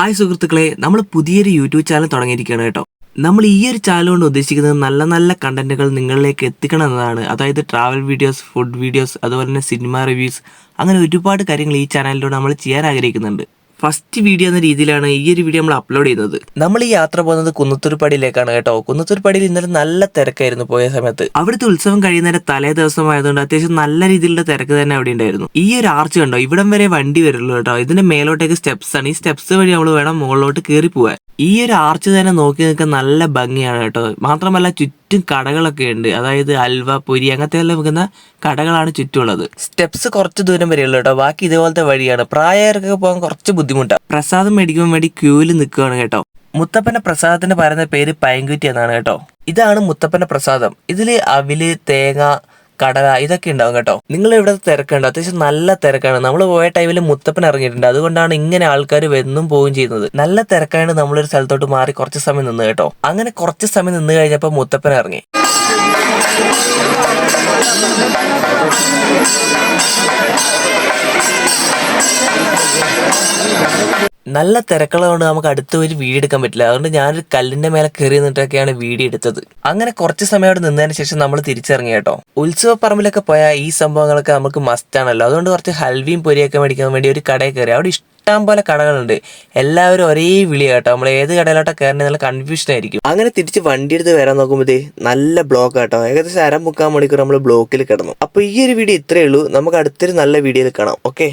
Hi സുഹൃത്തുക്കളെ നമ്മൾ പുതിയൊരു യൂട്യൂബ് ചാനൽ തുടങ്ങിയിരിക്കുകയാണ് കേട്ടോ. നമ്മൾ ഈ ഒരു ചാനൽ കൊണ്ട് ഉദ്ദേശിക്കുന്നത് നല്ല നല്ല കണ്ടന്റുകൾ നിങ്ങളിലേക്ക് എത്തിക്കണം എന്നതാണ്. അതായത് ട്രാവൽ വീഡിയോസ് ഫുഡ് വീഡിയോസ് അതുപോലെ തന്നെ സിനിമ റിവ്യൂസ് അങ്ങനെ ഒരുപാട് കാര്യങ്ങൾ ഈ ചാനലിലൂടെ നമ്മൾ ചെയ്യാൻ ആഗ്രഹിക്കുന്നുണ്ട്. ഫസ്റ്റ് വീഡിയോ എന്ന രീതിയിലാണ് ഈ ഒരു വീഡിയോ നമ്മൾ അപ്ലോഡ് ചെയ്യുന്നത് നമ്മൾ ഈ യാത്ര പോകുന്നത് കുന്നത്തൂർപ്പടിയിലേക്കാണ് കേട്ടോ. കുന്നത്തൂർപ്പടിയിൽ ഇന്നലെ നല്ല തിരക്കായിരുന്നു പോയ സമയത്ത്. അവിടുത്തെ ഉത്സവം കഴിയുന്നതിന്റെ തലേ ദിവസമായതുകൊണ്ട് അത്യാവശ്യം നല്ല രീതിയിലുള്ള തിരക്ക് തന്നെ അവിടെ ഉണ്ടായിരുന്നു. ഈ ഒരു ആർച്ച് കണ്ടോ ഇവിടം വരെ വണ്ടി വരുള്ളൂ കേട്ടോ. ഇതിന്റെ മേലോട്ടേക്ക് സ്റ്റെപ്സ് ആണ്. ഈ സ്റ്റെപ്സ് വഴി നമ്മൾ വേണം മുകളിലോട്ട് കയറി പോവാൻ. ഈ ഒരു ആർച്ച് തന്നെ നോക്കി നിൽക്കാൻ നല്ല ഭംഗിയാണ് കേട്ടോ. മാത്രമല്ല ചുറ്റും കടകളൊക്കെ ഉണ്ട്. അതായത് അൽവ പൊരി അങ്ങനത്തെ എല്ലാം വിൽക്കുന്ന കടകളാണ് ചുറ്റുമുള്ളത്. സ്റ്റെപ്സ് കുറച്ച് ദൂരം വരെയുള്ളൂ കേട്ടോ. ബാക്കി ഇതുപോലത്തെ വഴിയാണ്. പ്രായകർക്കൊക്കെ പോകാൻ കുറച്ച് ബുദ്ധിമുട്ടാണ് പ്രസാദം മേടിക്കുമ്പോൾ വേണ്ടി ക്യൂവിൽ നിൽക്കുകയാണ് കേട്ടോ. മുത്തപ്പന്റെ പ്രസാദത്തിന് പറയുന്ന പേര് പയങ്കുറ്റി എന്നാണ് കേട്ടോ. ഇതാണ് മുത്തപ്പന്റെ പ്രസാദം. ഇതിൽ അവിൽ തേങ്ങ കടല ഇതൊക്കെ ഉണ്ടാവും കേട്ടോ. നിങ്ങൾ ഇവിടെ തിരക്കുണ്ട്. അത്യാവശ്യം നല്ല തിരക്കാണ്. നമ്മൾ പോയ ടൈമിൽ മുത്തപ്പൻ ഇറങ്ങിയിട്ടുണ്ട്. അതുകൊണ്ടാണ് ഇങ്ങനെ ആൾക്കാർ വന്നും പോവുകയും ചെയ്യുന്നത്. നല്ല തിരക്കാണ് നമ്മളൊരു സ്ഥലത്തോട്ട് മാറി കുറച്ച് സമയം നിന്ന് കേട്ടോ. അങ്ങനെ കുറച്ച് സമയം നിന്ന് കഴിഞ്ഞപ്പോൾ മുത്തപ്പൻ ഇറങ്ങി. നല്ല തിരക്കുള്ളതുകൊണ്ട് നമുക്ക് അടുത്ത് ഒരു വീഡിയോ എടുക്കാൻ പറ്റില്ല. അതുകൊണ്ട് ഞാനൊരു കല്ലിന്റെ മേലെ കയറി നിന്നിട്ടൊക്കെയാണ് വീഡിയോ എടുത്തത് അങ്ങനെ കുറച്ച് സമയം അവിടെ നിന്നതിന് ശേഷം നമ്മൾ തിരിച്ചിറങ്ങി കേട്ടോ. ഉത്സവ പറമ്പിലൊക്കെ പോയാൽ ഈ സംഭവങ്ങളൊക്കെ നമുക്ക് മസ്റ്റ് ആണല്ലോ. അതുകൊണ്ട് കുറച്ച് ഹൽവിയും പൊരിയൊക്കെ മേടിക്കാൻ വേണ്ടി ഒരു കടയിൽ കയറി. അവിടെ ഇഷ്ടം പോലെ കടകളുണ്ട്. എല്ലാവരും ഒരേ വിളി കേട്ടോ. നമ്മൾ ഏത് കടയിലോട്ടാ കയറുന്നത് നല്ല കൺഫ്യൂഷൻ ആയിരിക്കും. അങ്ങനെ തിരിച്ച് വണ്ടി എടുത്ത് വരാൻ നോക്കുമ്പോഴേ നല്ല ബ്ലോക്ക് കേട്ടോ ഏകദേശം അര മുക്കാൽ മണിക്കൂർ നമ്മൾ ബ്ലോക്കിൽ കിടന്നു. അപ്പൊ ഈ ഒരു വീഡിയോ ഇത്രയേ ഉള്ളൂ. നമുക്ക് അടുത്തൊരു നല്ല വീഡിയോയിൽ കാണാം. ഓക്കെ